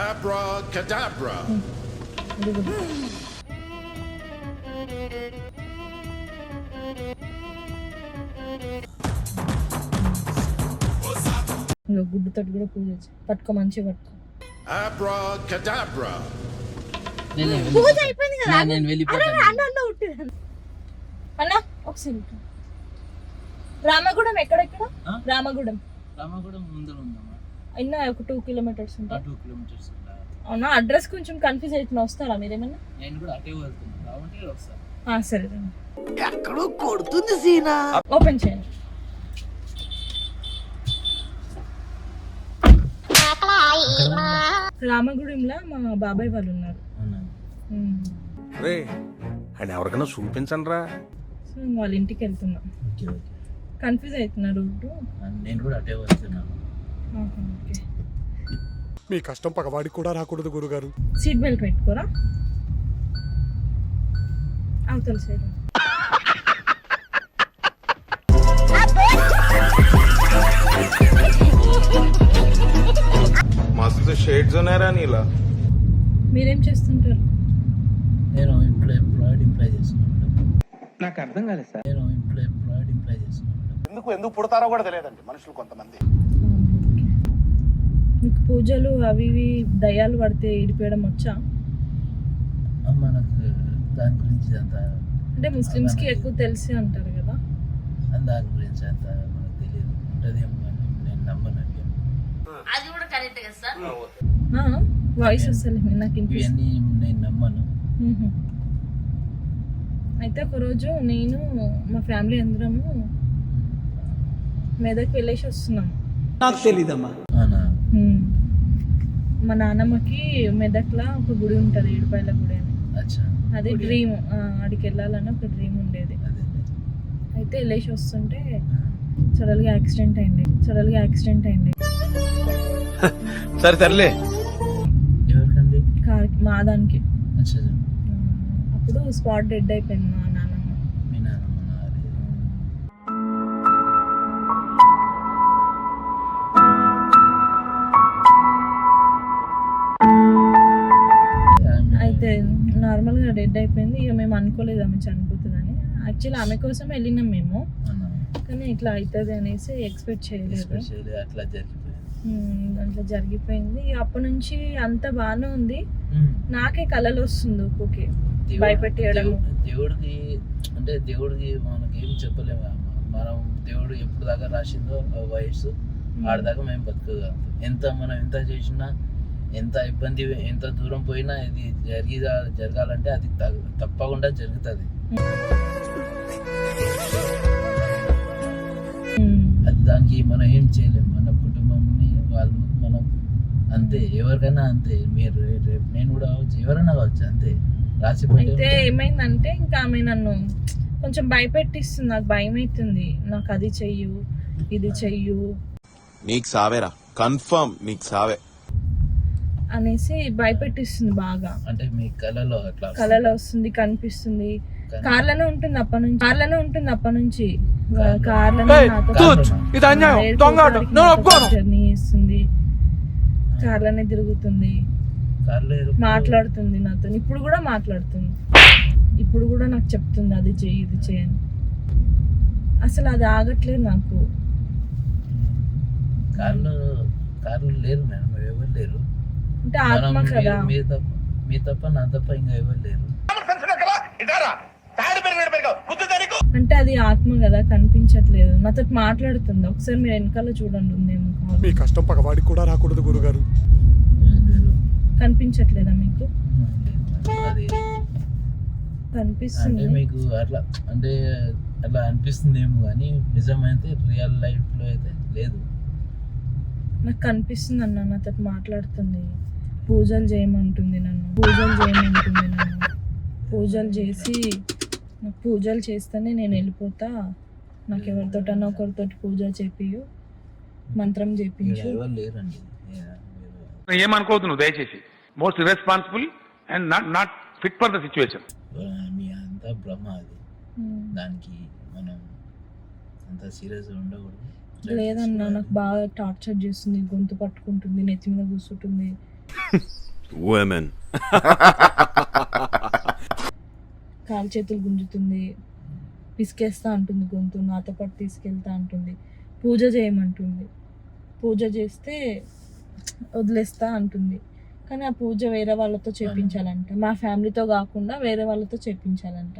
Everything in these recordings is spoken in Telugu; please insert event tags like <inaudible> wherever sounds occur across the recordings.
Abracadabra. ఇగో గుడ్డుతోటి కూడా పూజ. పట్టుకో మంచిగా పట్టుకో Abracadabra. పూజ అయిపోయింది కదా నేను- నేను వెళ్ళిపోతాను. అన్న అన్న ఉట్టిది అన్న ఒకసారి ఇటు. రామగూడెం ఎక్కడెక్కడ? రామగూడెం రామగూడెం ముందర ఉందమ్మా అయినా ఒక టూ కిలోమీటర్స్ ఆ ఉంటాయి టూ కిలోమీటర్స్ ఉంటా. అవునా? అడ్రస్ కొంచెం కన్ఫ్యూజ్ అవుతున్నా. వస్తారా మీరేమన్నా? నేను కూడా అటే వెళ్తున్నాను. కాబట్టి వస్తాను ఆ, సరే. ఎక్కడో కొడుతుంది సీనా. ఓపెన్ చేయండి. రామగూడెంలో మా బాబాయ్ వాళ్ళు ఉన్నారు. రే ఎవరికైనా చూపించండి రా వాళ్ళ ఇంటికి వెళ్తున్నాం. Okay okay. కన్ఫ్యూజ్ అవుతున్నా రూట్ ఆ, నేను కూడా అటే వెళ్తున్నాను. ఓకే మీ కష్టం పగవాడికి కూడా రాకూడదు గురుగారు. సీట్ బెల్ట్ పెట్టుకోరా? అవతల సైడ్. మస్తు షేడ్స్ ఉన్నాయరా నీలా. మీరేం చేస్తుంటారు? నేను ఎంప్లాయ్ ఎంప్లాయిడ్ ఎంప్లాయ్ చేస్తున్నాను. నాకు అర్థం కాలేదు సార్. నేను ఎంప్లాయ్ ఎంప్లాయిడ్ ఎంప్లాయ్ చేస్తున్నాను. ఎందుకు ఎందుకు పుడతారో కూడా తెలియదండి మనుషులు కొంతమంది. మీకు పూజలు అవి ఇవి దయ్యాలు పడితే ఇడిపోయడం వచ్చా? మనకు దాని గురించి అంత అంటే ముస్లిమ్స్కి ఎక్కువ తెలిసి అంటారు కదా? దాని గురించి అంత మనకు తెలియదు. ఉంటుందేమో కానీ నేను నమ్మను అవి వాయిస్ వస్తలేదు నాకు ఇవన్నీ నేను నమ్మను. మ్మ్. అయితే ఒకరోజు నేను మా ఫ్యామిలీ అందరము మెదక్ వెళ్ళేసి వస్తున్నాం. నాకు తెలీదమ్మా. అవునా? మ్మ్. మా నాన్నమ్మకి మెదక్లో ఒక గుడి ఉంటుంది ఏడుపాయల గుడి అని. అది డ్రీమ్ ఆడికి వెళ్ళాలని ఒక డ్రీమ్ ఉండేది. అయితే వెళ్ళేసి వస్తుంటే సడన్గా యాక్సిడెంట్ అయింది సడన్గా యాక్సిడెంట్ అయింది. <laughs> సరే ఎవరికండి? కార్ మా దానికి అప్పుడు స్పాట్ డెడ్ అయిపోయింది మా నాన్నమ్మ డెడ్ అయిపోయింది. ఇక మేము అనుకోలేదు ఆమె చనిపోతుందని. యాక్చువల్లీ ఆమె కోసం వెళ్ళినాం మేము. కానీ ఇట్లా అవుతుంది అనేసి ఎక్స్పెక్ట్ చేయలేదు. అట్లా అట్లా జరిగిపోయింది. అప్పటి నుంచి అంత బాగానే ఉంది. నాకే కళలు వస్తుంది భయపెట్టేయడము. దేవు- దేవుడికి అంటే దేవుడికి మనకి ఏం చెప్పలేము. మనం దేవుడు ఎప్పుడు దాకా రాసిందో వయసు ఆడదాకా మేము బతకగలం ఎంత మనం ఎంత చేసినా ఎంత ఇబ్బంది ఎంత దూరం పోయినా ఇది జరిగి జరగాలంటే అది తప్పకుండా జరుగుతుంది. దానికి మనం ఏం చేయలేము మన కుటుంబంని వాళ్ళు మనం అంతే. ఎవరికైనా అంతే. మీరు రేపు నేను కూడా కావచ్చు ఎవరైనా కావచ్చు అంతే. రాసి అయితే ఏమైందంటే ఇంకా ఆమె నన్ను కొంచెం భయపెట్టిస్తుంది. నాకు భయం అవుతుంది నాకు అది చెయ్యు ఇది చెయ్యు. నీకు సావేరా. కన్ఫర్మ్ నీకు సావే. అనేసి భయపెట్టిస్తుంది బాగా. అంటే మీ కళలో అట్లా కళలో వస్తుంది కనిపిస్తుంది. కానీ- కార్లోనే ఉంటుంది అప్పటి నుంచి. కార్లోనే ఉంటుంది అప్పటి నుంచి. కార్లోనే. జర్నీ చేస్తుంది. కార్లోనే తిరుగుతుంది. మాట్లాడుతుంది నాతో. ఇప్పుడు కూడా మాట్లాడుతుంది. ఇప్పుడు కూడా నాకు చెప్తుంది అది చెయ్యి ఇది చేయని అసలు అది ఆగట్లేదు నాకు. కార్లో కార్లో లేరు మేడం. ఎవరు లేరు. అంటే ఆత్మ కదా. మీరు తప్ప మీ తప్ప నా తప్ప ఇంకా ఎవరు లేరు. అంటే అది ఆత్మ కదా కనిపించట్లేదు. నాతో మాట్లాడుతుంది. ఒకసారి మీరు వెనకాల చూడండి ఉందేమో. మీ కష్టం పగవాడికి కూడా రాకూడదు గురుగారు. కనిపించట్లేదా మీకు? అది అంటే కనిపిస్తుంది మీకు అట్లా అంటే అట్లా అనిపిస్తుంది ఏమో కానీ నిజమైతే రియల్ లైఫ్లో అయితే లేదు. నాకు కనిపిస్తుంది అన్న నాతో మాట్లాడుతుంది. పూజలు చేయమంటుంది నన్ను. పూజలు చేయమంటుంది నన్ను. పూజలు చేసి నాకు పూజలు చేస్తేనే నేను వెళ్ళిపోతా. నాకు ఎవరితోటన్నా ఒకరితోటి పూజ చేపియు మంత్రం చేపించు. ఏమనుకోవద్దు నువ్వు దయచేసి. Most responsible and not not fit for the situation మీ అంతా భ్రమ అది. ఉమ్. దానికి మనం అంత సీరియస్గా ఉండకూడదు. లేదన్నా నాకు బాగా టార్చర్ చేస్తుంది గొంతు పట్టుకుంటుంది నెత్తి మీద కూర్చుంటుంది. Women. కాలు చేతులు గుంజుతుంది పిసికేస్తా అంటుంది గొంతు నాతో పాటు తీసుకెళ్తా అంటుంది పూజ చేయమంటుంది. పూజ చేస్తే వదిలేస్తా అంటుంది. కానీ ఆ పూజ వేరే వాళ్ళతో చేపించాలంట. మా ఫ్యామిలీతో కాకుండా వేరే వాళ్ళతో చేపించాలంట.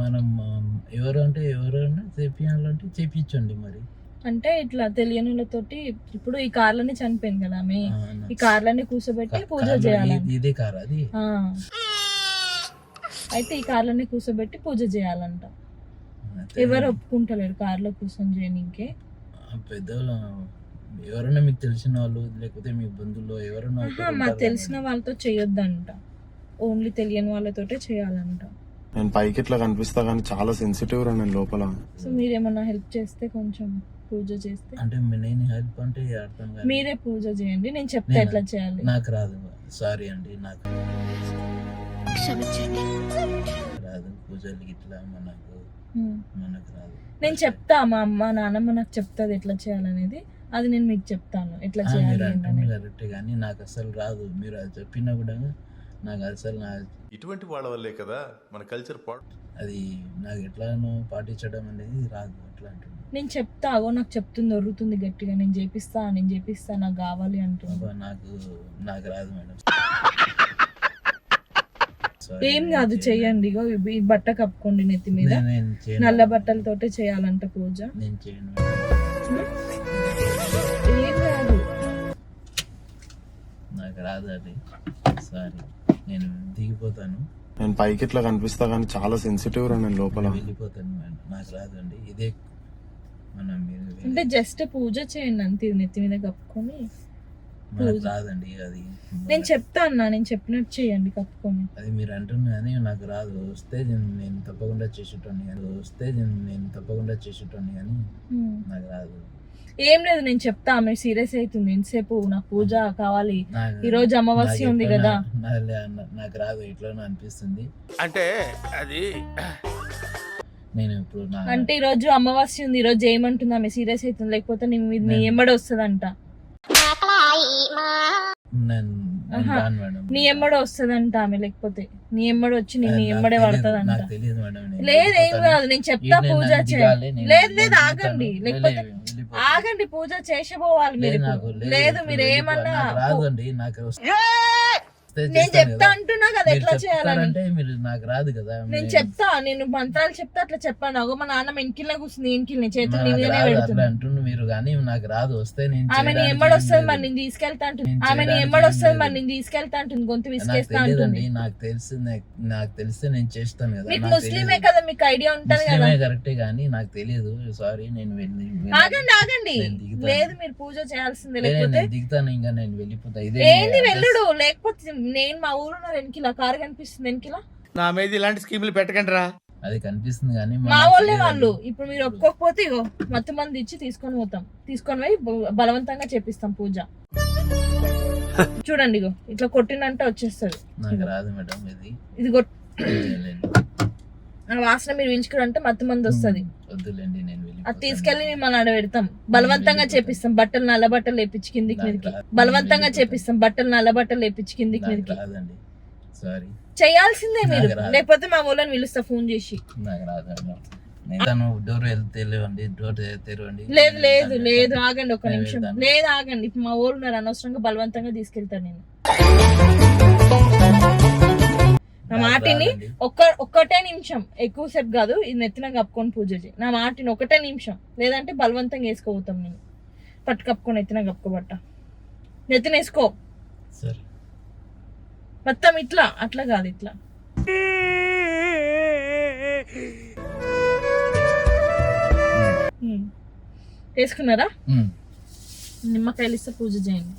మనం ఎవరు అంటే ఎవరు అంటే చేపించాలంటే చేపించండి మరి. అంటే ఇట్లా తెలియని వాళ్ళతోటి ఇప్పుడు ఈ కార్లని చనిపోయింది కదా ఆమె. ఈ కార్లని కూర్చోబెట్టి పూజ ఇది- కార్ అది. అయితే ఈ కార్లని కూర్చోబెట్టి పూజ చేయాలంట. ఎవరు ఒప్పుకుంటలేరు కార్లో కూర్చొని చేయనీకే. ఎవరైనా మీకు తెలిసిన వాళ్ళు లేకపోతే మీ బంధువులు ఎవరైనా మాకు తెలిసిన. వాళ్ళతో చేయొద్దంట. ఓన్లీ తెలియని వాళ్ళతోటే చేయాలంట. నేను పైకి ఇట్లా కనిపిస్తా కానీ చాలా సెన్సిటివ్ రా నేను లోపల. సో మీరేమన్నా హెల్ప్ చేస్తే కొంచెం పూజ చేస్తే? అంటే నేను హెల్ప్ అంటే అర్థం కాదు మీరే పూజ చేయండి నేను చెప్తా? ఎట్లా చేయాలి? నాకు రాదు సారీ అండి నాకు క్షమించండి. రాదు పూజలు ఇట్లా మనకు. మనకు రాదు. నేను చెప్తా మా అమ్మ నాన్నమ్మ నాకు చెప్తాది ఎట్లా చేయాలనేది అది నేను మీకు చెప్తాను ఎట్లా చేయాలి కరెక్టే కానీ నాకు అసలు రాదు మీరు అది చెప్పినా కూడా నాకు అసలు నా ఇటువంటి వాళ్ళ వల్లే కదా మన కల్చర్ పాడు అది నాకు ఎట్లానో పాటించడం అనేది రాదు. నేను చెప్తా అగో నాకు చెప్తుంది ఒర్రుతుంది గట్టిగా నేను చేపిస్తా నేను చేపిస్తా నాకు కావాలి అంటుంది. నాకు నాకు రాదు మేడం. ఏం కాదు. చెయ్యండి ఇగో ఈ బట్ట కప్పుకోండి నెత్తి మీద. నేను- నేను చేయను. నల్ల బట్టలతోటే చేయాలంట పూజ. ఏం కాదు. నాకు రాదు అది. సారీ నేను దిగిపోతాను. నేను పైకి ఇట్లా కనిపిస్తా కానీ చాలా సెన్సిటివ్ రా నేను లోపల. వెళ్ళిపోతాను మేడం. నాకు రాదు అండి ఇదే అంటే జస్ట్ పూజ చేయండి అంతే నెత్తి మీద కప్పుకొని మనకు రాదండి అది. నేను చెప్తా అన్నా నేను చెప్పినట్టు చేయండి కప్పుకొని. అది మీరు అంటున్నా కానీ నాకు రాదు. వస్తే నేను తప్పకుండా చేసేటోని కానీ వస్తే నేను నేను తప్పకుండా చేసేటోని కానీ. నాకు రాదు. ఏం లేదు నేను చెప్తా ఆమె సీరియస్ అవుతుంది. ఎంతసేపు నాకు పూజ కావాలి? ఈ రోజు అమావాస్య ఉంది కదా. నాకు రాదు ఎట్లనో అనిపిస్తుంది. అంటే అది నేను ఇప్పుడు నా అంటే ఈ రోజు అమావాస్య ఉంది ఈ రోజు ఏమంటుంది ఆమె సీరియస్ అవుతుంది లేకపోతే నీ మీద నీ ఎమ్మడి వస్తుందంట నేను నేను ఆహా. రాను మేడం నీ ఎమ్మడి వస్తుందంట ఆమె లేకపోతే నీ ఎమ్మడి వచ్చి నీ నీ నాకు ఎమ్మడే పడుతుందంట నాకు తెలియదు మేడం నేను లేదు ఏం. కాదు నేను చెప్తా పూజ నన్ను చేయండి దిగాలి, నేను- లేదు లేదు. ఆగండి లేకపోతే వెళ్ళిపోతాను. ఆగండి పూజ చేసేపోవాలి మీరు లేదు ఇప్పుడు. మీరు ఏమన్నా నాకు రాదండి నాకు వస్తే నేను చెప్తా. అంటున్నా కదా ఎట్లా చేయాలని. చెప్తారంటే మీరు నాకు రాదు కదా. నేను చెప్తా నేను మంత్రాలు చెప్తా అట్లా చెప్పాను. అగో మా నాన్న ఇంకిల్లా కూర్చుంది ఇంకిల్ని చేతులు నీ నాకు మీదనే రాదు అట్లా పెడుతుంది అంటుండు మీరు కానీ నాకు రాదు వస్తే నేను ఆమె నీ చేయడానికి ఎమ్మడి ఏం వస్తుంది లేదు. మరి నేను తీసుకెళ్తా అంటుంది. ఆమె ఎమ్మడి వస్తుంది. మరి నేను తీసుకెళ్తా అంటుంది గొంతు విసికేస్తా తెలియదండి అంటుంది. నాకు తెలిసి నాకు- తెలిస్తే నేను చేస్తాను కదా మీకు ముస్లిమే. కదా మీకు ఐడియా ఉంటది కదా. కరెక్టే కానీ నాకు తెలియదు సారీ నేను వెళ్ళి ఆగండి ఆగండి. లేదు మీరు పూజ చేయాల్సిందే లేకపోతే దిగుతాను ఇంకా నేను వెళ్ళిపోతా. ఇదే ఏంది వెళ్ళుడు? లేకపోతే నేను మా ఊరున్న వెనకిలా కారు కనిపిస్తుంది వెనకిలా నా మీద ఇలాంటి స్కీములు పెట్టకండి రా అది కనిపిస్తుంది కానీ మా వాళ్ళే. వాళ్ళు. ఇప్పుడు మీరు ఒక్కొక్కపోతే ఇగో మొత్తం మంది ఇచ్చి తీసుకొని పోతాం. తీసుకొని పోయి బ- బలవంతంగా చేపిస్తాం పూజ. <laughs> చూడండి ఇగో ఇట్లా కొట్టినంటే వచ్చేస్తుంది. నాకు రాదు మేడం ఇది. ఇది కొట్ వద్దులేండి. ఆ వాసన మీరు పీల్చుకుంటే మత్తు మంది వస్తుంది. వద్దులేండి నేను అది. తీసుకెళ్ళి మిమ్మల్ని ఆడ పెడతాం బలవంతంగా చేపిస్తాం. బట్టలు నల్ల బట్టలు వేపించి కిందికి మీదకి. బలవంతంగా చేపిస్తాం. బట్టలు నల్ల బట్టలు వేపించి కిందికి మీదకి. చేయాల్సిందే మీరు. లేకపోతే మా ఊళ్ళని పిలుస్తా ఫోన్ చేసి. తను డోర్ డోర్ తెరవండి. లేదు లేదు లేదు. ఆగండి ఒక నిమిషం. లేదు ఆగండి. ఇప్పుడు మా ఊరు ఉన్నారు. అనవసరంగా బలవంతంగా తీసుకెళ్తాను నేను. నా మాటిని. ఒక్క ఒక్కటే నిమిషం. ఎక్కువసేపు కాదు ఇది నెత్తిన కప్పుకొని పూజ చేయి. నా మాటిని ఒకటే నిమిషం. లేదంటే బలవంతంగా వేసుకోపోతాం నేను. పట్టు కప్పుకొని ఎత్తిన కప్పుకోబట్ట. నెత్తిన వేసుకో. సరే. మొత్తం ఇట్లా. అట్లా కాదు ఇట్లా. వేసుకున్నారా. నిమ్మకాయలు ఇస్తే పూజ చేయండి.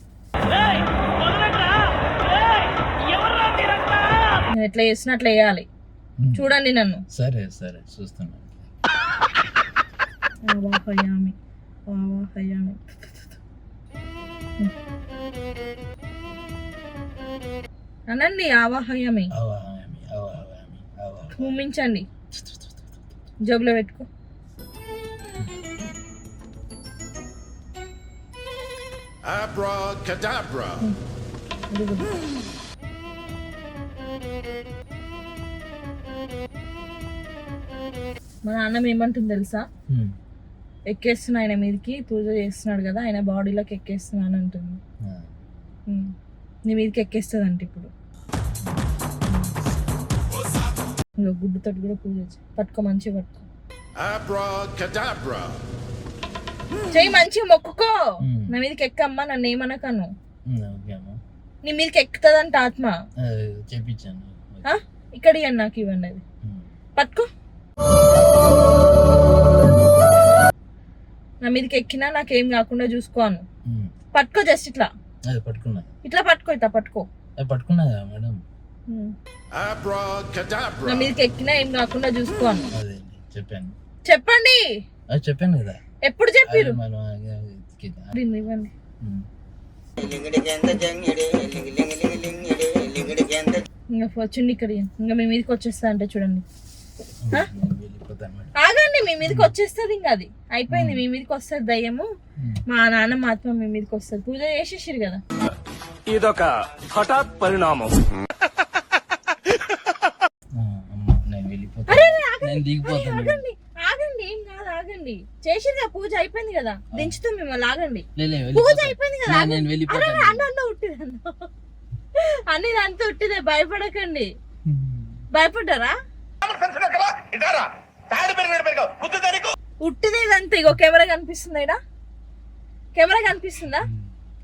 నేను ఎట్లా చేసినా అట్లా వేయాలి. చూడండి నన్ను. సరే సరే చూస్తున్నాను ఆవాహయామి ఆవాహయామి అనండి ఆవాహయామి భూమించండి జోబులో పెట్టుకో. Abracadabra. మా నాన్న ఏమంటుంది తెలుసా. ఎక్కేస్తున్నా ఆయన మీదకి పూజ చేస్తున్నాడు కదా ఆయన బాడీలోకి ఎక్కేస్తున్నాను అంటుంది. నీ మీదకి ఎక్కేస్తుంది అంట ఇప్పుడు ఇంకో గుడ్డుతోటి కూడా పూజ. పట్టుకో మంచిగా పట్టుకో. చెయ్యి మంచిగా మొక్కుకో. నా మీదకి ఎక్కమ్మా నన్ను ఏమనకను ఉమ్, ఓకే అమ్మా నీ మీదకి ఎక్కుతుందంట ఆత్మ ఆ? ఇక్కడ ఇవ్వండి నాకు ఇవ్వండి అది. పట్టుకో. నా మీదకి ఎక్కినా నాకేం కాకుండా చూసుకోను. పట్టుకో జస్ట్ ఇట్లా. అది పట్టుకున్నా. ఇట్లా పట్టుకో ఇట్లా పట్టుకో. అది పట్టుకున్నా కదా మేడం. నా. మీదకి ఎక్కినా ఏం కాకుండా చూసుకోను అదే చెప్పాను. చెప్పండి. అది చెప్పాను కదా. ఎప్పుడు చెప్పిరు ఇవ్వండి. ఇంకా చున్ని ఇక్కడ. ఇంకా మీ మీదకి వచ్చేస్తా అంటే చూడండి. ఆగండి మీ మీదకి వచ్చేస్తుంది ఇంకా అది. అయిపోయింది మీ మీదకి వస్తుంది దయ్యము. మా నాన్న మాత్రం మీ మీదకి వస్తుంది. పూజ చేసేసారు కదా. ఇదొక హఠాత్ పరిణామం. ఆగండి. ఆగండి. ఏం కాదు ఆగండి. చేసిరు కదా పూజ అయిపోయింది కదా. దించుతాం మిమ్మల్ని ఆగండి. లే, లే, పూజ. అయిపోయింది కదా నేను వెళ్ళిపోతాను అన్న అన్న అన్న అంతా ఉట్టిదే భయపడకండి. భయపడ్డారా? ఉట్టిదే ఇదంతా ఇగో కెమెరా కనిపిస్తుందా ఇడా కెమెరా కనిపిస్తుందా?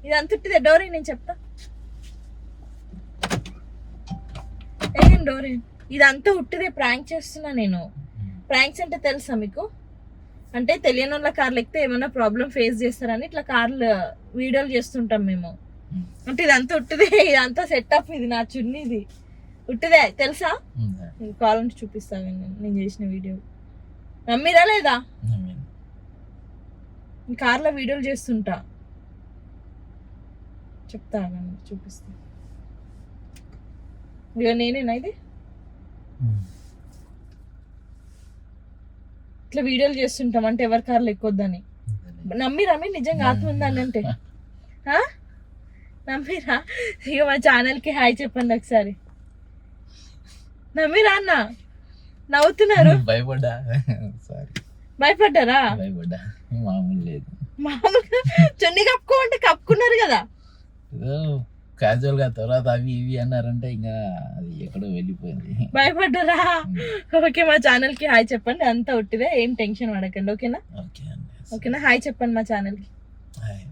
ఇదంతా ఉట్టిదే డోరీ నేను చెప్తా. ఏం డోరీ? ఇదంతా ఉట్టిదే ప్రాంక్ చేస్తున్నా నేను. ప్రాంక్స్ అంటే తెలుసా మీకు? అంటే తెలియని వాళ్ళ కార్లు ఎక్కితే ఏమైనా ప్రాబ్లం ఫేస్ చేస్తారని ఇట్లా కార్లు వీడియోలు చేస్తుంటాం మేము. అంటే ఇదంతా ఉట్టిదే ఇదంతా సెటప్ ఇది నా చున్నీ ఇది ఉట్టిదే తెలుసా? కావాలంటే చూపిస్తాను నేను నేను చేసిన వీడియో. నమ్మిరా లేదా? కార్లో వీడియోలు చేస్తుంటా. చెప్తా చూపిస్తా. ఇక నేనేనా ఇది. ఇట్లా వీడియోలు చేస్తుంటాం అంటే ఎవరి కార్లు ఎక్కొద్దని. నమ్మి రమ్మి నిజంగా ఆత్మ ఉందని అంటే? <laughs> ఆ? నమ్మిరా? ఇక మా ఛానల్కి హాయ్ చెప్పండి ఒకసారి. నమ్మిరా అన్న? నవ్వుతున్నారు? భయపడ్డా? సారీ భయపడ్డారా? భయపడ్డా. మామూలు లేదు. మామూలుగా? చున్ని కప్పుకోమంటే కప్పుకున్నారు కదా. క్యాజువల్గా తర్వాత అవి ఇవి అన్నారంటే ఇంకా అది ఎక్కడో వెళ్ళిపోయింది. భయపడ్డారా? ఓకే మా ఛానల్కి హాయ్ చెప్పండి. అంతా ఉట్టిదే ఏం టెన్షన్ పడకండి ఓకేనా? ఓకే ఓకేనా? హాయ్ చెప్పండి మా ఛానల్కి హాయ్